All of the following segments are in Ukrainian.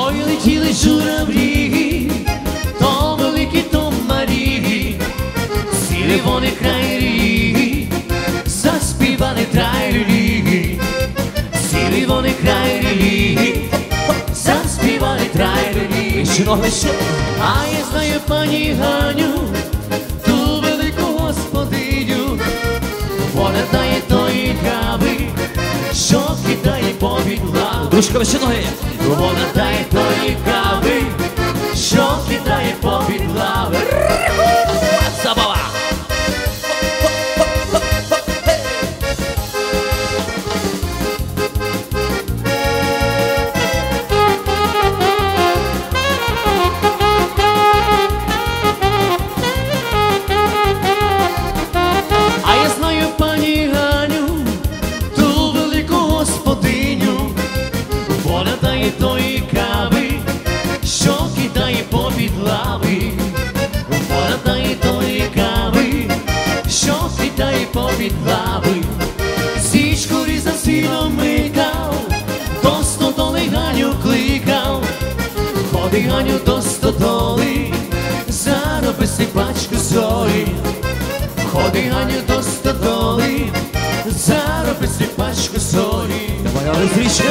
Ой, летіли журавлі, то великі, то малі, сіли вони край ріги, заспівали трайлі, сіли вони край ріги, заспівали трайлі. А я знаю пані Ганю, ту велику господиню, вона дає тої кави, лаву. Дружка, ще ноги. Вона дає тої кави, Ходи Ганю до стодоли, зароби си пачку солі. Ходи Аню до стодоли, зароби си пачку солі. Давай, річки.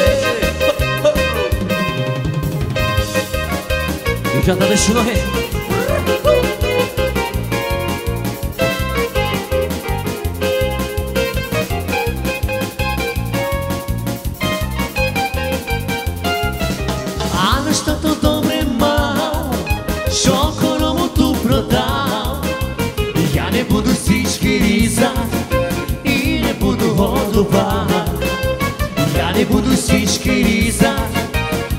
Дівчата, де ноги? Буду. Я не буду січки різати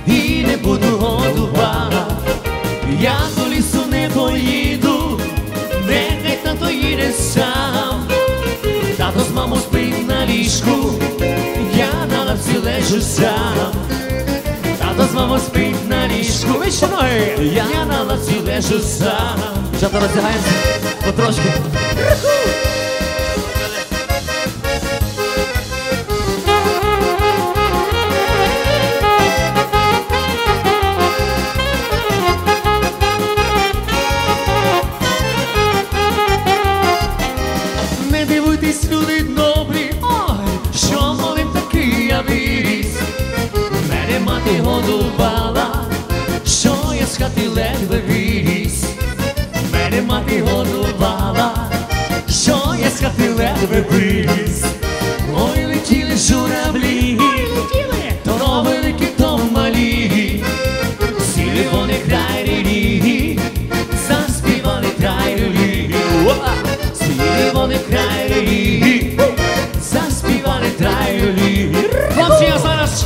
і не буду годувати. Я до лісу не поїду, нехай тато їде сам. Тато з мамою спить на ліжку, я на лавці лежу сам. Тато з мамою спить на ліжку, Вище я на лавці лежу сам. Дівчата, роздягаємося. Потрошки. Ледве виріс. Мене мати годувала, що я з хати ледве виріс. Ой, летіли журавлі, то великі, то малі. Сіли вони край ріги, заспівали трайлі. Сіли вони край ріги, заспівали трайлі. Хлопці, а зараз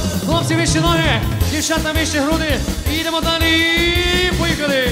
хлопці вище ноги, дівчата вище груди. І йдемо далі. Поїхали.